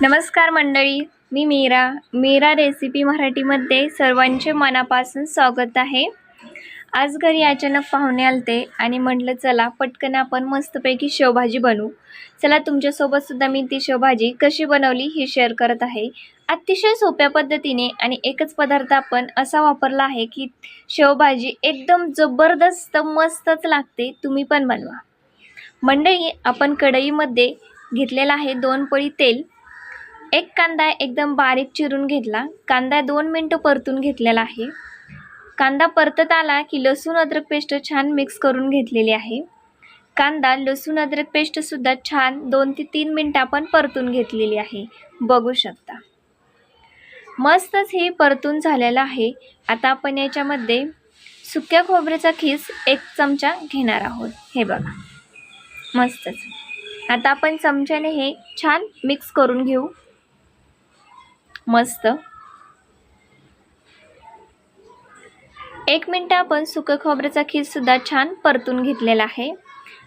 नमस्कार मंडळी मी मीरा. मीरा रेसिपी मराठीमध्ये सर्वांचे मनापासून स्वागत आहे. आज घरी अचानक पाहुणे आलते आणि म्हटलं चला पटकन आपण मस्तपैकी शेवभाजी बनवू. चला तुमच्यासोबतसुद्धा मी ती शेवभाजी कशी बनवली हे शेअर करत आहे. अतिशय सोप्या पद्धतीने आणि एकच पदार्थ आपण असा वापरला आहे की शेवभाजी एकदम जबरदस्त मस्तच लागते तुम्ही पण बनवा. मंडळी आपण कढईमध्ये घेतलेलं आहे दोन पळी तेल. एक कांदा एकदम बारीक चिरून घेतला. कांदा दोन मिनटं परतून घेतलेला आहे. कांदा परतत आला की लसूण अद्रक पेस्ट छान मिक्स करून घेतलेली आहे. कांदा लसूण अद्रक पेस्टसुद्धा छान दोन ते तीन मिनटं आपण परतून घेतलेली आहे. बघू शकता. मस्तच हे परतून झालेलं आहे. आता आपण याच्यामध्ये सुक्या खोबऱ्याचा खीस एक चमचा घेणार आहोत. हे बघा. मस्तच. आता आपण चमच्याने हे छान मिक्स करून घेऊ. मस्त. एक मिनटं आपण सुकं खोबऱ्याचा खीससुद्धा छान परतून घेतलेला आहे.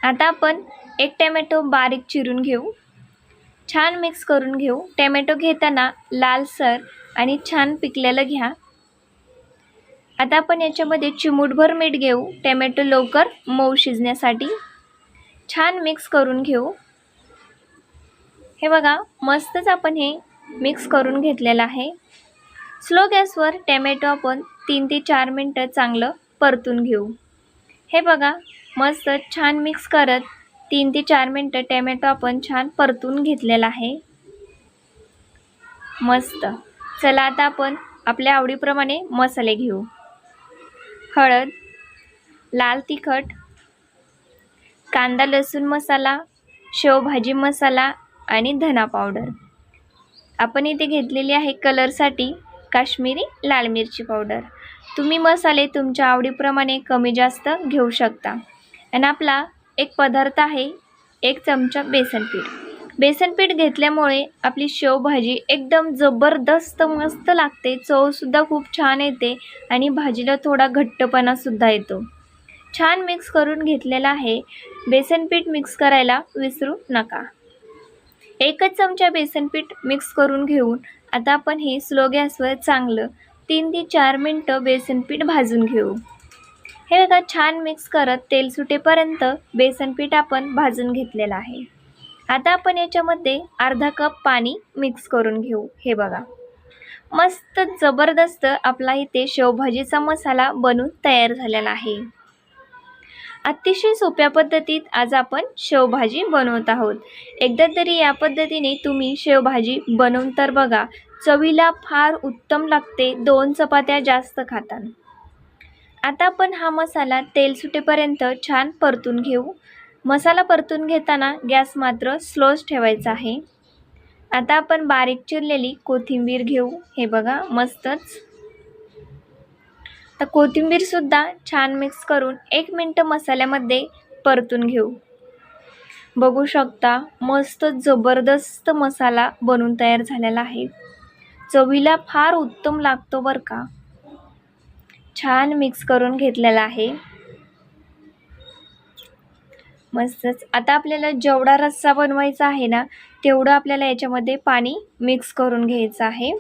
आता आपण एक टॅमॅटो बारीक चिरून घेऊ. छान मिक्स करून घेऊ. टॅमॅटो घेताना लालसर आणि छान पिकलेलं घ्या. आता आपण याच्यामध्ये चिमूटभर मीठ घेऊ. टॅमॅटो लवकर मऊ शिजण्यासाठी. छान मिक्स करून घेऊ. हे बघा मस्तच आपण हे मिक्स करून घेतलेलं आहे. स्लो गॅसवर टॅमॅटो आपण तीन ते चार मिनटं चांगलं परतून घेऊ. हे बघा मस्त छान मिक्स करत तीन ते चार मिनटं टॅमॅटो आपण छान परतून घेतलेला आहे. मस्त. चला आता आपण आपल्या आवडीप्रमाणे मसाले घेऊ. हळद लाल तिखट कांदा लसूण मसाला शेवभाजी मसाला आणि धना पावडर. आपण इथे घेतलेली आहे कलरसाठी काश्मीरी लाल मिरची पावडर. तुम्ही मसाले तुमच्या आवडीप्रमाणे कमी जास्त घेऊ शकता. आणि आपला एक पदार्थ आहे एक चमचा बेसनपीठ बेसनपीठ घेतल्यामुळे आपली शेवभाजी एकदम जबरदस्त मस्त लागते चवसुद्धा खूप छान येते आणि भाजीला थोडा घट्टपणासुद्धा येतो. छान मिक्स करून घेतलेला आहे. बेसनपीठ मिक्स करायला विसरू नका. एकच चमचा बेसन पीठ मिक्स करून घेऊन आता आपण हे स्लो गॅसवर चांगलं तीन ते चार मिनटं बेसन पीठ भाजून घेऊ. हे बघा छान मिक्स करत तेल सुटेपर्यंत बेसन पीठ आपण भाजून घेतलेलं आहे. आता आपण याच्यामध्ये अर्धा कप पाणी मिक्स करून घेऊ. हे बघा. मस्त जबरदस्त आपला इथे शेवभाजीचा मसाला बनून तयार झालेला आहे. अतिशय सोप्या पद्धतीत आज आपण शेवभाजी बनवत आहोत. एकदा तरी या पद्धतीने तुम्ही शेवभाजी बनवून तर बघा चवीला फार उत्तम लागते दोन चपात्या जास्त खातात आता आपण हा मसाला तेल सुटेपर्यंत छान परतून घेऊ. मसाला परतून घेताना गॅस मात्र स्लोच ठेवायचा आहे. आता आपण बारीक चिरलेली कोथिंबीर घेऊ. हे बघा मस्तच तर कोथिंबीरसुद्धा छान मिक्स करून एक मिनटं मसाल्यामध्ये परतून घेऊ. बघू शकता मस्त जबरदस्त मसाला बनून तयार झालेला आहे. चवीला फार उत्तम लागतो बरं का. छान मिक्स करून घेतलेला आहे. मस्तच. आता आपल्याला जेवढा रस्सा बनवायचा आहे ना तेवढं आपल्याला याच्यामध्ये पाणी मिक्स करून घ्यायचं आहे.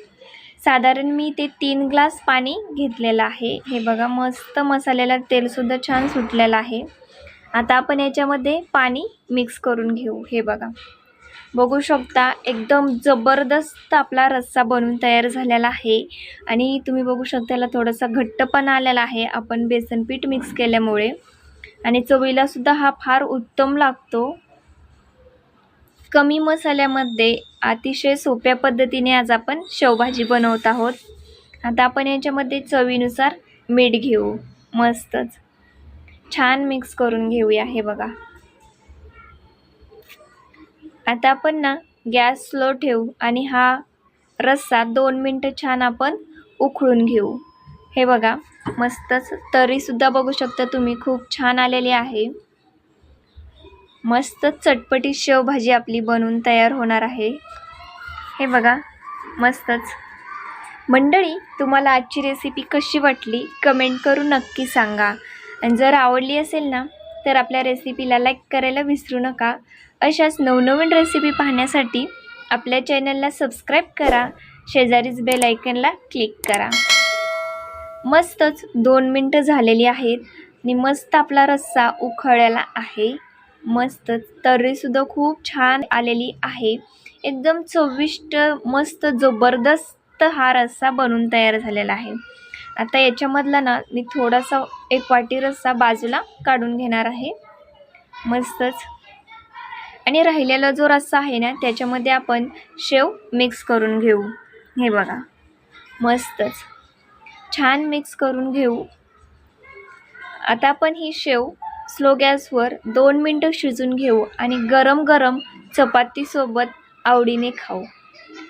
साधारण मी ते तीन ग्लास पाणी घेतलेलं आहे. हे बघा मस्त मसाल्याला तेलसुद्धा छान सुटलेलं आहे. आता आपण याच्यामध्ये पाणी मिक्स करून घेऊ. हे बघा. बघू शकता एकदम जबरदस्त आपला रस्सा बनून तयार झालेला आहे. आणि तुम्ही बघू शकता याला थोडासा घट्टपणा आलेला आहे. आपण बेसनपीठ मिक्स केल्यामुळे. आणि चवीलासुद्धा हा फार उत्तम लागतो. कमी मसाल्यामध्ये अतिशय सोप्या पद्धतीने आज आपण शेवभाजी बनवत आहोत. आता आपण याच्यामध्ये चवीनुसार मीठ घेऊ. मस्तच. छान मिक्स करून घेऊया हे बघा. आता आपण ना गॅस स्लो ठेवू आणि हा रस्सा दोन मिनटं छान आपण उकळून घेऊ. हे बघा मस्तच. तरीसुद्धा बघू शकता तुम्ही खूप छान आलेली आहे. मस्त चटपटी शेवभाजी आपली बनून तयार होणार आहे. हे बघा मस्तच. मंडळी तुम्हाला आजची रेसिपी कशी वाटली? कमेंट करून नक्की सांगा. आणि जर आवडली असेल ना तर आपल्या रेसिपीला लाईक करायला विसरू नका. अशाच नवनवीन रेसिपी पाहण्यासाठी आपल्या चॅनलला सबस्क्राईब करा. शेजारीच बेल आयकनला क्लिक करा. मस्तच दोन मिनटं झालेली आहेत. आणि मस्त आपला रस्सा उखळायला आहे. मस्तच तर्रीसुद्धा खूप छान आलेली आहे. एकदम चविष्ट मस्त जबरदस्त हा रस्सा बनून तयार झालेला आहे. आता याच्यामधला ना मी थोडासा एक वाटी रस्सा बाजूला काढून घेणार आहे. मस्तच. आणि राहिलेला जो रस्सा आहे ना त्याच्यामध्ये आपण शेव मिक्स करून घेऊ. हे बघा. मस्तच. छान मिक्स करून घेऊ. आता आपण ही शेव स्लो गॅसवर दोन मिनटं शिजून घेऊ आणि गरम गरम चपातीसोबत आवडीने खाऊ.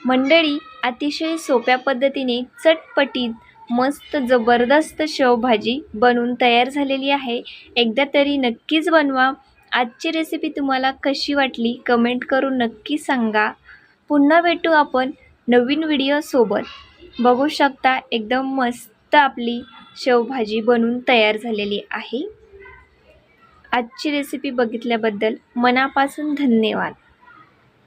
मंडळी अतिशय सोप्या पद्धतीने चटपटीत मस्त जबरदस्त शेवभाजी बनवून तयार झालेली आहे. एकदा तरी नक्कीच बनवा. आजची रेसिपी तुम्हाला कशी वाटली कमेंट करून नक्की सांगा. पुन्हा भेटू आपण नवीन व्हिडिओसोबत बघू शकता एकदम मस्त आपली शेवभाजी बनवून तयार झालेली आहे. आजची रेसिपी बघितल्याबद्दल मनापासून धन्यवाद.